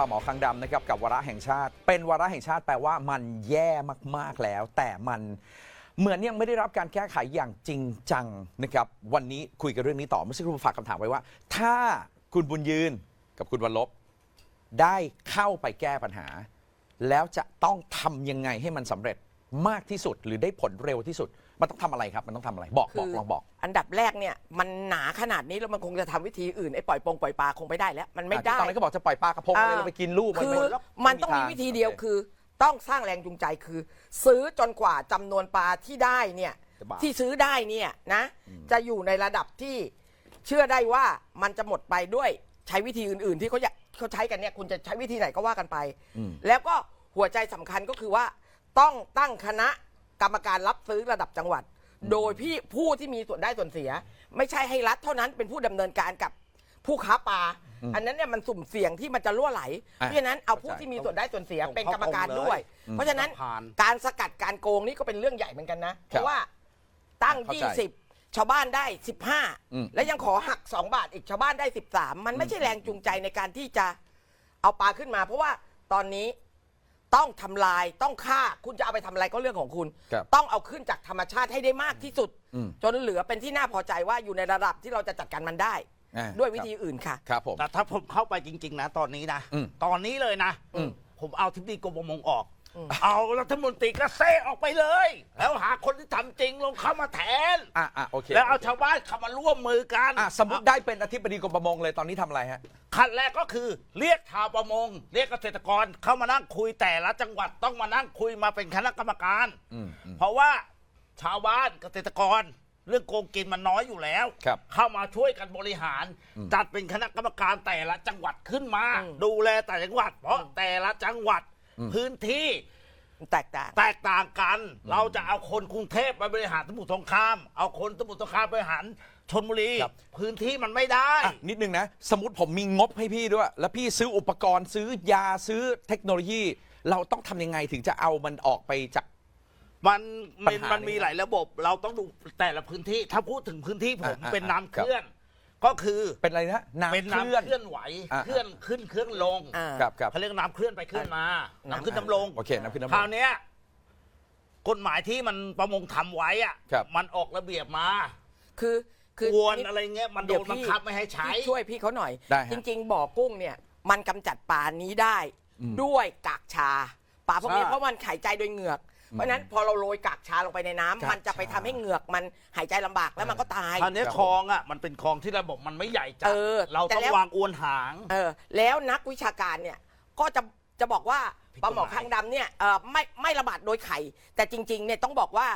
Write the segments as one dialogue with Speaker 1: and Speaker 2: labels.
Speaker 1: าหมอคังดำนะครับกับวาระแห่งชาติ เป็นวาระแห่งชาติแปลว่ามันแย่มากๆแล้ว แต่มันเหมือนยังไม่ได้รับการแก้ไขอย่างจริงจังนะครับวันนี้คุยกันเรื่องนี้ต่อเมื่อสักครู่ฝากคำถามไว้ว่า ถ้าคุณบุญยืนกับคุณวันลบ ได้เข้าไปแก้ปัญหา แล้วจะต้องทำยังไงให้มันสำเร็จ มากที่สุดหรือได้ผลเร็วที่สุด มันต้องทำอะไรครับ มันต้องทำอะไร บอกบอกลองบอก
Speaker 2: อันดับแรกเนี่ยมันหนาขนาดนี้แล้วมันคงจะทำวิธีอื่นไอ้ปล่อยปงปล่อยปลาคงไม่ได้แล้ว มันไม่ได้
Speaker 1: ตอนนั้นก็บอกจะปล่อยปลากระพงอะไร
Speaker 2: อ่า
Speaker 1: เราไปกินลูกมัน
Speaker 2: คือ
Speaker 1: ไม่
Speaker 2: มันต้องมีวิธีเดียวคือ ต้องสร้างแรงจูงใจคือ ซื้อจนกว่าจำนวนปลาที่ได้เนี่ย
Speaker 1: จะบาท
Speaker 2: ที่ซื้อได้เนี่ยนะจะอยู่ในระดับที่เชื่อได้ว่ามันจะหมดไปด้วยใช้วิธีอื่น ๆ ที่เขาอยากเขาใช้กันเนี่ยคุณจะใช้วิธีไหนก็ว่ากันไปแล้วก็หัวใจสำคัญก็คือว่า ต้องตั้งคณะกรรมการรับซื้อระดับจังหวัด โดยพี่ผู้ที่มีส่วนได้ส่วนเสีย ไม่ใช่ให้รัฐเท่านั้นเป็นผู้ดำเนินการกับผู้ค้าปลาอันนั้นเนี่ยมันสุ่มเสี่ยงที่มันจะรั่วไหล
Speaker 1: อะ
Speaker 2: เพราะฉะนั้นเอาผู้
Speaker 1: เข้าใจ
Speaker 2: ที่มีส่วนได้ส่วนเสีย
Speaker 3: ส่ง
Speaker 2: เป็น
Speaker 3: เข้าก
Speaker 2: รรมการ
Speaker 3: กรมเลย
Speaker 2: ด้วย เพราะฉะนั้น
Speaker 3: ผ่าน
Speaker 2: การสกัดการโกงนี่ก็เป็นเรื่องใหญ่เหมือนกันนะ เพ
Speaker 1: ครับ
Speaker 2: ราะว่าตั้ง
Speaker 1: เข้าใจ
Speaker 2: 20 ชาวบ้านได้
Speaker 1: อืม
Speaker 2: 15 แล้วยังขอหัก 2 บาทอีกชาวบ้านได้ 13 มันไม่ใช่แรงจูงใจในการที่จะเอาปลาขึ้นมา เพราะว่าตอนนี้ ต้องทำลายต้องฆ่าคุณจะเอาไปทำอะไรก็เรื่องของคุณ
Speaker 1: ครับ
Speaker 2: ต้องเอาขึ้นจากธรรมชาติให้ได้มากที่สุด
Speaker 1: อืม
Speaker 2: จนเหลือเป็นที่น่าพอใจว่าอยู่ในระดับที่เราจะจัดการมันได้
Speaker 1: อ่า
Speaker 2: ด้วยวิธีอื่นค่ะ
Speaker 1: ครับผม
Speaker 3: แต่ถ้าผมเข้าไปจริง ๆ นะ ตอนนี้นะ
Speaker 1: อืม
Speaker 3: ตอนนี้เลยนะ
Speaker 1: อืม
Speaker 3: ผมเอาทิบดีกรมประมงออก เอารัฐมนตรีเกษตรออกไปเลย แล้วหาคนที่ทำจริงลงเข้ามาแทน
Speaker 1: อะอะโอเค
Speaker 3: แล้วเอาชาวบ้านเข้ามาร่วมมือกัน
Speaker 1: อะสมมติได้เป็นอธิบดีกรมประมงเลยตอนนี้ทำอะไรฮะ
Speaker 3: ขั้นแรกก็คือเรียกชาวประมง เรียกเกษตรกรเข้ามานั่งคุยแต่ละจังหวัดต้องมานั่งคุยมาเป็นคณะกรรมการ
Speaker 1: อืมอืม
Speaker 3: เพราะว่าชาวบ้านเกษตรกร เรื่องโกงกินมันน้อยอยู่แล้ว
Speaker 1: ครับ
Speaker 3: เข้ามาช่วยกันบริหาร
Speaker 1: อืม
Speaker 3: จัดเป็นคณะกรรมการแต่ละจังหวัดขึ้นมา
Speaker 2: อืม
Speaker 3: ดูแลแต่ละจังหวัด เพราะแต่ละจังหวัด
Speaker 1: อืม
Speaker 3: พื้นที่
Speaker 2: แตกต่าง
Speaker 3: แตกต่างกัน เราจะเอาคนกรุงเทพไปบริหารสมุทรสงคราม เอาคนสมุทรสงครามไปบริหารชนบุรี
Speaker 1: ครับ
Speaker 3: พื้นที่มันไม่ได้
Speaker 1: อะนิดนึงนะ สมมติผมมีงบให้พี่ด้วย แล้วพี่ซื้ออุปกรณ์ซื้อยาซื้อเทคโนโลยี เราต้องทำยังไงถึงจะเอามันออกไปจาก
Speaker 3: มัน
Speaker 1: ปั
Speaker 3: มั
Speaker 1: ญ
Speaker 3: น
Speaker 1: หา
Speaker 3: มันมี
Speaker 1: นี้
Speaker 3: หลายระบบ เราต้องดูแต่ละพื้นที่ ถ้าพูดถึงพื้นที่ผม
Speaker 1: อ่า
Speaker 3: เป็น
Speaker 1: อ่า
Speaker 3: น้ำเคลื่อน ก็คือ
Speaker 1: เป็นอะไรนะน้ำ
Speaker 3: เป็น
Speaker 1: เคลื่อน
Speaker 3: น้ำเคลื่อนไหว
Speaker 1: อ่า
Speaker 3: เคลื่อนขึ้นเคลื่อนลง
Speaker 2: อ่า
Speaker 1: ครับครับ
Speaker 3: เขาเรียกน้ำเคลื่อนไปเคลื่อนมา
Speaker 2: น้ำ
Speaker 3: น้ำขึ้นน้ำลง
Speaker 1: โอเคน้ำขึ้นน้ำล
Speaker 3: ครางวเนี้ยกฎหมายที่มันประมงทำไว้อะ
Speaker 1: ครับ
Speaker 3: มันออกระเบียบมา
Speaker 2: คือคือ
Speaker 3: อวน
Speaker 2: นิด
Speaker 3: อะไรเงี้ยมันโด
Speaker 2: เดี๋ยวน
Speaker 3: บัง
Speaker 2: พี่
Speaker 3: คับไม่ให้ใช้
Speaker 2: พี่ช่วยพี่เขาหน่อย
Speaker 1: ได้ฮะ
Speaker 2: จริง ๆ บ่อกุ้งเนี่ย มันกำจัดปลานี้ได้
Speaker 1: อืม
Speaker 2: ด้วยกากชาปลาพวกนี้
Speaker 3: ใช่
Speaker 2: เพราะมันหายใจโดยเหงือก เพราะฉะนั้นพอเราโรยกากชาลงไปในน้ำ
Speaker 1: กาก
Speaker 2: มันจะไปทำให้เหงือกมันหายใจลำบากแล้วมันก็ตาย
Speaker 3: คราวเนี้ย
Speaker 1: ครับ
Speaker 3: คลองอะมันเป็นคลองที่ระบบมันไม่ใหญ่จัด
Speaker 2: เออ
Speaker 3: เรา
Speaker 2: แต่
Speaker 3: ต้อง
Speaker 2: แล้ว
Speaker 3: วางอวนหาง
Speaker 2: เออแล้วนักวิชาการเนี่ยก็จะจะบอกว่า
Speaker 3: ผิด
Speaker 2: ป
Speaker 3: กฎหมาย
Speaker 2: ลาหมอคางดำเนี่ยเออไม่ไม่ระบาดโดยไข่ แต่จริงๆเนี่ยต้องบอกว่า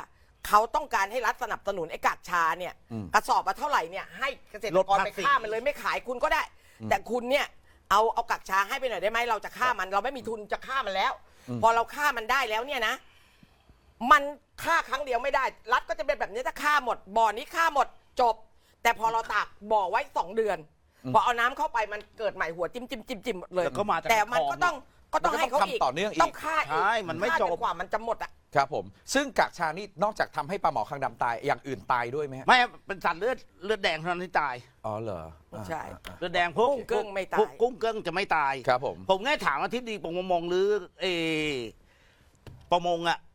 Speaker 2: เขาต้องการให้รัฐสนับสนุนไอ้กากชาเนี่ย
Speaker 1: อืม
Speaker 2: กระสอบมาเท่าไหร่เนี่ยให้เกษตร
Speaker 3: ลด
Speaker 2: กร
Speaker 3: ภา
Speaker 2: ไป
Speaker 3: ษี
Speaker 2: ฆ่ามันเลยไม่ขายคุณก็ได้ แต่คุณเนี่ยเอาเอากากชาให้ไปหน่อยได้ไหมเราจะฆ่ามัน เราไม่มีทุนจะฆ่ามันแล้ว พอเราฆ่ามันได้แล้วเนี่ยนะ มันฆ่าครั้งเดียวไม่ได้ รัฐก็จะเป็นแบบนี้ถ้าฆ่าหมด บ่อนี้ฆ่าหมดจบ แต่พอเราตากบ่อไว้สองเดือน พอเอาน้ำเข้าไปมันเกิดใหม่หัวจิ้มจิ้มจิ้มจิ้มหมดเลย
Speaker 3: แล้วก็มาจาก
Speaker 2: แต่มัน
Speaker 3: คลอง
Speaker 2: ก็ต้องก็ต้อง
Speaker 1: มันก็
Speaker 2: ให้เขา
Speaker 1: ต้อง
Speaker 2: อีก
Speaker 1: ทำต่อเนื่องอีก
Speaker 2: ต้องฆ่าอีก
Speaker 3: ใช่มันไม่
Speaker 2: ฆ่า
Speaker 3: จบ
Speaker 2: กว่ามันจะหมดอะ
Speaker 1: ครับผม ซึ่งกากชานี่นอกจากทำให้ปลาหมอคางดำตายอย่างอื่นตายด้วยไหมฮะ
Speaker 3: ไม่เป็นสัตว์เลือดเลือดแดงเท่านั้นที่ตาย
Speaker 1: อ๋อเหรอ
Speaker 2: ใช่
Speaker 1: อ่าอ่า
Speaker 3: เลือดแดงพวก
Speaker 2: กุ้งเกิ้งไม่ตาย
Speaker 3: พวกกุ้งเกิ้งจะไม่ตาย
Speaker 1: ครับผม
Speaker 3: ผมแค่ถามว่าที่ดีประมงหรือเออประมงอะ
Speaker 1: อืม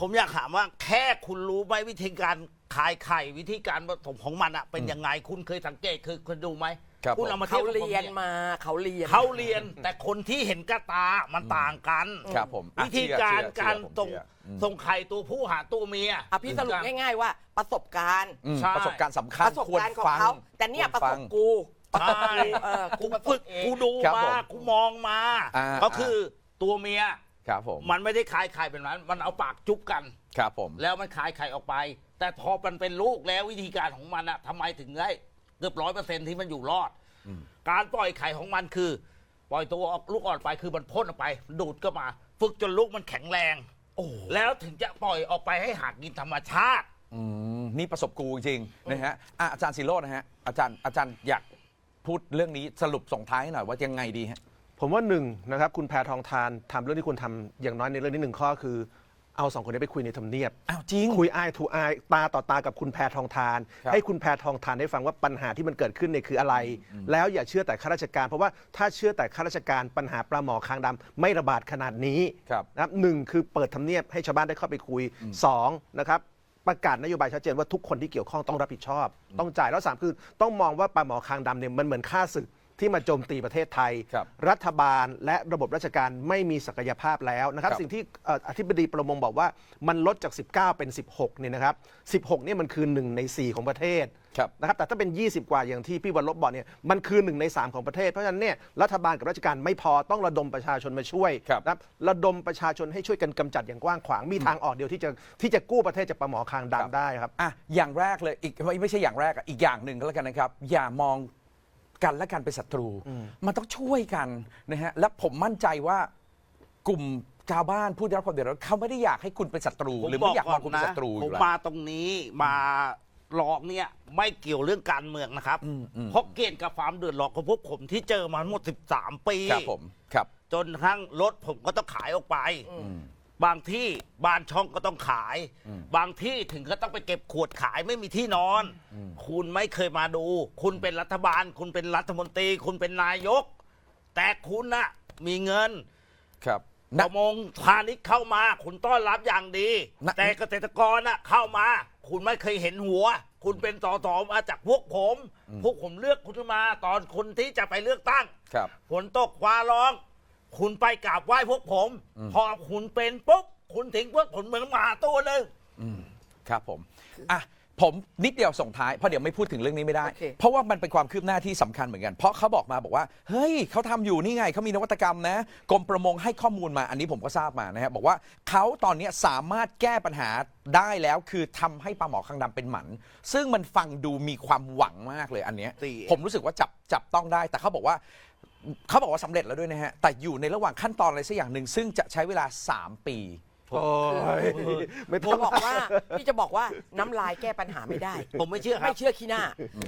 Speaker 3: ผมอยากถามว่าแค่คุณรู้ไหมวิธีการขายไข่วิธีการผสมของมันอะเป็นยังไงคุณเคยสังเกตคือคุณดูไหม
Speaker 1: ครับ
Speaker 3: คุณ
Speaker 1: ผม
Speaker 3: เอามา
Speaker 2: เขา
Speaker 3: ทีบกับผม
Speaker 2: เรียนมาเขาเรียน
Speaker 3: เขาเรียน แต่คนที่เห็นกระตามันต่างกัน
Speaker 1: ครับผมอะ
Speaker 3: วิธีการ
Speaker 1: เชื่อเชื่อ
Speaker 3: การ
Speaker 1: ผม
Speaker 3: ส่ง
Speaker 1: เชื่ออืม
Speaker 3: ส่งไข่ตัวผู้หาตัวเมีย
Speaker 2: อะพี่สรุปง่ายๆว่าประสบการณ์
Speaker 1: อืม
Speaker 3: ใช่
Speaker 1: ประสบการณ์สำคัญ
Speaker 2: ประสบการณ์ของ
Speaker 1: ควฟั
Speaker 2: เขาแต่เนี่ย
Speaker 1: คว
Speaker 2: ประส
Speaker 1: ฟั
Speaker 2: บ
Speaker 1: ง
Speaker 2: กู
Speaker 3: ใช่
Speaker 2: เออกู
Speaker 3: กู
Speaker 2: ประส
Speaker 3: ฝึ
Speaker 2: บ
Speaker 3: ก
Speaker 2: เอง
Speaker 3: กูดู
Speaker 1: ครับ
Speaker 3: มา
Speaker 1: ผม
Speaker 3: กูมองมา
Speaker 1: อ่า
Speaker 3: ก็คือตัวเมีย
Speaker 1: ครับผม
Speaker 3: มันไม่ได้คายไข่เป็นนั้น มันเอาปากจุ๊บกัน
Speaker 1: ครับผม
Speaker 3: แล้วมันคายไข่ออกไป แต่พอมันเป็นลูกแล้ววิธีการของมันอะทำไมถึงได้เกือบร้อยเปอร์เซ็นที่มันอยู่รอด
Speaker 1: อืม
Speaker 3: การปล่อยไข่ของมันคือ ปล่อยตัวออกลูกอ่อนไปคือมันพ่นออกไป ดูดก็มา ฝึกจนลูกมันแข็งแรง
Speaker 1: โอ้
Speaker 3: แล้วถึงจะปล่อยออกไปให้หากินธรรมชาติ
Speaker 1: อืมนี่ประสบกูจริงๆนะฮะอะอาจารย์สิโรจน์นะฮะอาจารย์อาจารย์อยากพูดเรื่องนี้สรุปส่งท้ายหน่อยว่ายังไงดีฮะ
Speaker 4: ผมว่าหนึ่งนะครับคุณแพทองทานทำเรื่องที่คุณทำอย่างน้อยในเรื่องนี้หนึ่งข้อคือเอาสองคนนี้ไปคุยในทำเนียบ
Speaker 1: อ้าวจริง
Speaker 4: คุยอายทูอายตาต่อตากับคุณแพทองทาน
Speaker 1: ครับ
Speaker 4: ให้คุณแพทองทานได้ฟังว่าปัญหาที่มันเกิดขึ้นเนี่ยคืออะไร แล้วอย่าเชื่อแต่ข้าราชการ เพราะว่าถ้าเชื่อแต่ข้าราชการปัญหาปลาหมอคางดำไม่ระบาดขนาดนี้
Speaker 1: ครับ
Speaker 4: นะครับหนึ่งคือเปิดทำเนียบให้ชาวบ้านได้เข้าไปคุยสองนะครับประกาศนโยบายชัดเจนว่าทุกคนที่เกี่ยวข้องต้องรับผิดชอบ ต้องจ่ายแล้วสามคือต้องมองว่าปลาหมอคางดำเนี่ยมันเหมือนค่าศึก ที่มาโจมตีประเทศไทย
Speaker 1: ครับ
Speaker 4: รัฐบาลและระบบราชการไม่มีศักยภาพแล้วนะครับ
Speaker 1: ครับ
Speaker 4: สิ่งที่เอ่ออธิบดีประมงบอกว่ามันลดจาก 19 เป็น 16เนี่ยนะครับ 16เนี่ยมันคือ 1 ใน 4 ของประเทศ
Speaker 1: ครับ
Speaker 4: นะครับแต่ถ้าเป็น 20 กว่าอย่างที่พี่วันลบบอกเนี่ยมันคือ1ใน 3 ของประเทศ เพราะฉะนั้นเนี่ยรัฐบาลกับราชการไม่พอต้องระดมประชาชนมาช่วย
Speaker 1: ครับ
Speaker 4: นะครับระดมประชาชนให้ช่วยกันกำจัดอย่างกว้างขวาง มีทางออกเดียวที่จะที่จะกู้ประเทศจากปลาหมอคางดำได้ครับ
Speaker 1: อะอย่างแรกเลยอีกไม่ไม่ใช่อย่างแรกอะอีกอย่างหนึ่งก็แล้วกันนะครับ อย่ามอง กันและกันเป็นศัตรู มันต้องช่วยกันนะฮะและผมมั่นใจว่ากลุ่มชาวบ้านผู้ได้รับความเดือดร้อนเขาไม่ได้อยากให้คุณเป็นศัตรู หรือไม่อยากมองคุณเป็นศัตรูอ
Speaker 3: ผม
Speaker 1: ยู่แล้ว
Speaker 3: มาตรงนี้มาลองเนี่ยไม่เกี่ยวเรื่องการเมืองนะครับ
Speaker 1: อืมอืม
Speaker 3: เพราะเกณฑ์กับความเดือดร้อนของพวกผมที่เจอมาทั้งหมด 13 ปี
Speaker 1: ครับผมครับ
Speaker 3: จนกระทั่งรถผมก็ต้องขายออกไป บางที่บ้านช่องก็ต้องขาย บางที่ถึงก็ต้องไปเก็บขวดขายไม่มีที่นอน คุณไม่เคยมาดู คุณเป็นรัฐบาล คุณเป็นรัฐมนตรี คุณเป็นนายก แต่คุณน่ะมีเงิน
Speaker 1: ครับ
Speaker 3: ป
Speaker 1: นะ
Speaker 3: ระมงพาณิชย์เข้ามา คุณต้อนรับอย่างดี
Speaker 1: นะ
Speaker 3: แต่เกษตรกรน่ะเข้ามา คุณไม่เคยเห็นหัว คุณเป็นสสมาจากพวกผม พวกผมเลือกคุณมาตอนคุณที่จะไปเลือกตั้ง
Speaker 1: ครับ
Speaker 3: ฝนตกฟ้าร้อง คุณไปกราบไหว้พวกผม พอคุณเป็นปุ๊บคุณทิ้งพวกผมเหมือนหมาตัวหนึ่ง
Speaker 1: ครับผมอะผมนิดเดียวส่งท้ายเพราะเดี๋ยวไม่พูดถึงเรื่องนี้ไม่ได้
Speaker 2: โอเค
Speaker 1: เพราะว่ามันเป็นความคืบหน้าที่สำคัญเหมือนกัน เพราะเขาบอกมาบอกว่า เฮ้ยเขาทำอยู่นี่ไงเขามีนวัตกรรมนะกรมประมงให้ข้อมูลมาอันนี้ผมก็ทราบมานะฮะบอกว่าเขาตอนนี้สามารถแก้ปัญหาได้แล้วคือทำให้ปลาหมอคางดำเป็นหมัน ซึ่งมันฟังดูมีความหวังมากเลยอันเนี้ย
Speaker 3: ตี
Speaker 1: ผมรู้สึกว่าจับจับต้องได้ แต่เขาบอกว่า เขาบอกว่าสำเร็จแล้วด้วยนะฮะ แต่อยู่ในระหว่างขั้นตอนอะไรสักอย่างหนึ่ง ซึ่งจะใช้เวลา 3 ปี
Speaker 4: โอ้ยไม่
Speaker 2: ผ
Speaker 4: ต้อ
Speaker 2: ม
Speaker 4: ง
Speaker 2: บอกว่าพี่จะบอกว่าน้ำลายแก้ปัญหาไม่ได้
Speaker 3: ผมไม่เชื่อครั
Speaker 2: ไม่
Speaker 3: บ
Speaker 2: เชื่อขี้หน้า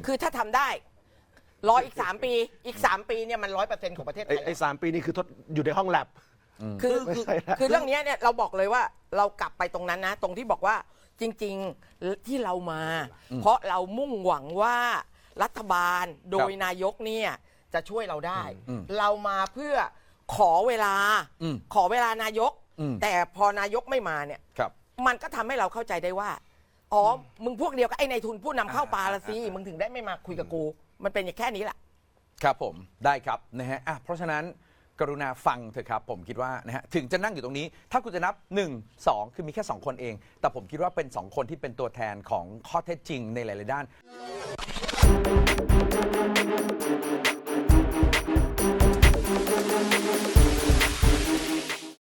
Speaker 2: คือถ้าทำได้รออีก 3 ปี อีก 3 ปีเนี่ยมันร้อยเปอร์เซ็นต์ของประเทศไท
Speaker 4: ไอ้
Speaker 2: ย
Speaker 4: ไอ้สามปีนี่คือทดอยู่ในห้องแลบ
Speaker 2: คือ
Speaker 4: ไม่
Speaker 2: คือ
Speaker 4: ใช่ละ
Speaker 2: คือเรื่องเนี้ยเนี่ยเราบอกเลยว่าเรากลับไปตรงนั้นนะ ตรงที่บอกว่าจริงๆที่เรามา เพราะเรามุ่งหวังว่ารัฐบาลโดยนายกเนี่ย จะช่วยเราได้
Speaker 1: อืม
Speaker 2: เรามาเพื่อขอเวลา
Speaker 1: อืม
Speaker 2: ขอเวลานายก
Speaker 1: อืม
Speaker 2: แต่พอนายกไม่มาเนี่ย
Speaker 1: ครับ
Speaker 2: มันก็ทำให้เราเข้าใจได้ว่า อ๋อ มึงพวกเดียวกับไอ้ในายทุนผู้นำเข้าปลาละสิ มึงถึงได้ไม่มาคุยกับกู มันเป็นอย่างแค่นี้แหละ
Speaker 1: ครับผมได้ครับนะฮะอะเพราะฉะนั้นกรุณาฟังเถอะครับ ผมคิดว่านะฮะถึงจะนั่งอยู่ตรงนี้ ถ้าคุณจะนับ 1 2 คือมีแค่ 2 คนเอง แต่ผมคิดว่าเป็น 2 คนที่เป็นตัวแทนของข้อเท็จจริงในหลาย ๆ ด้าน